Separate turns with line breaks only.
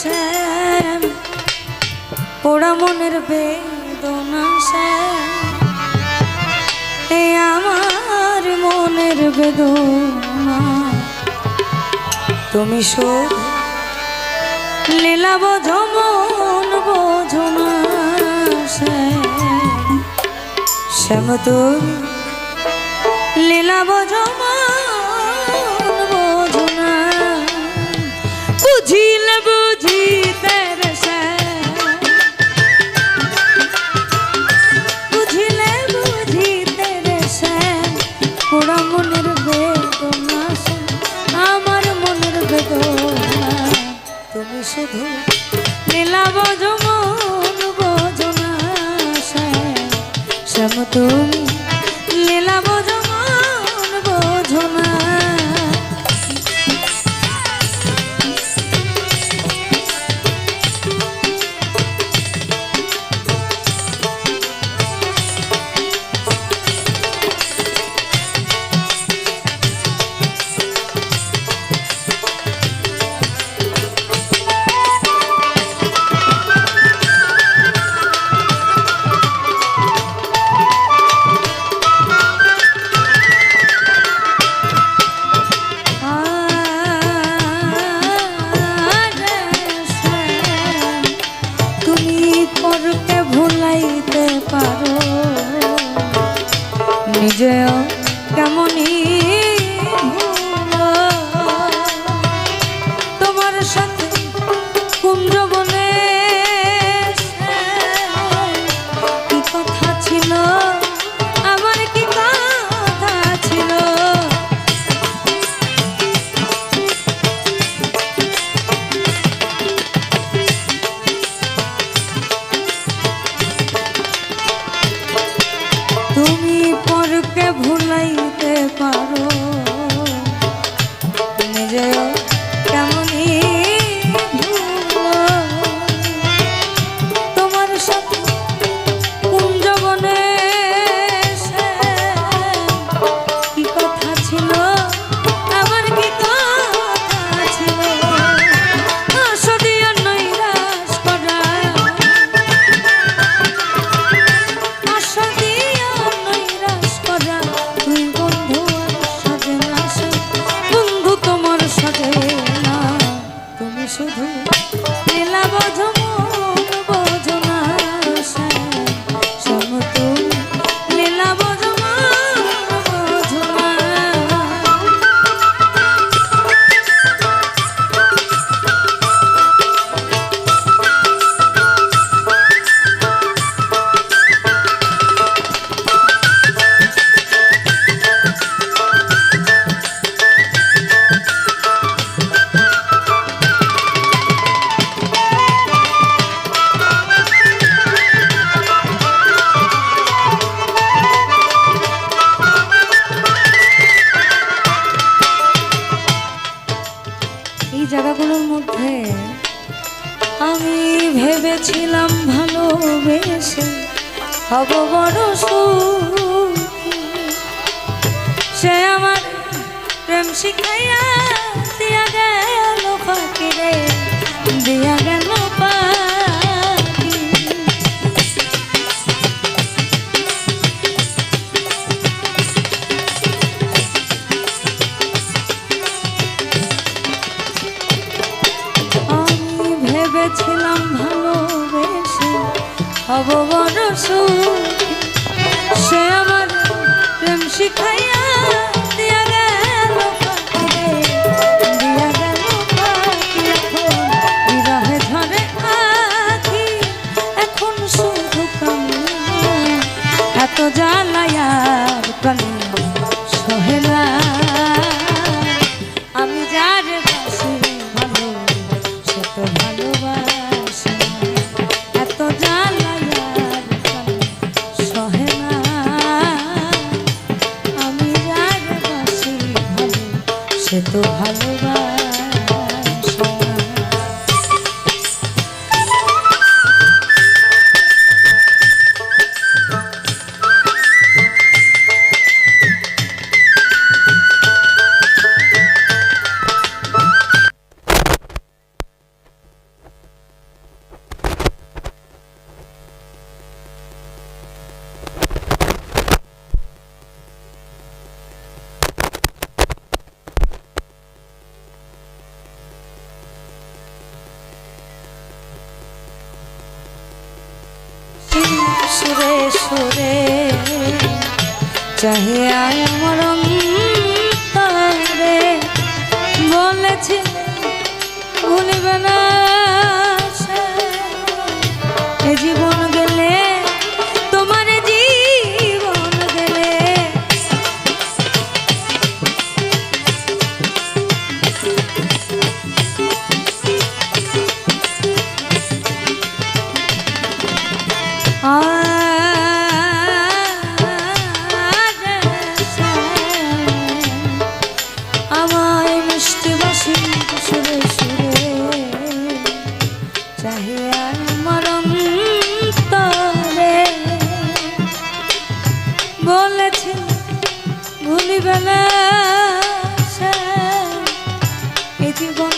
শ্যাম। পোড়া মনের বেদনা এ আমার মনের তুমি শোধ লীলা বোঝো মন শ্যাম। তুমি লীলা লীলা বোঝো মন বোঝো না ভোলাইয়া আমি ভেবেছিলাম ভালোবেসে হব বড় সে আমার প্রেম শিখাইয়া দিয়া গেল। ভবন সে আমার প্রেম শিখাইয়া দিয়া গেল দিয়া গেল বিরহে ধরে এখন শুধু এত জ্বালায়ার কালে সহেলা। আমি যার সে তো ভালোবাসে। সুরে চাহিয়া আমার বলেছে ভুলিবেলা এই জীবন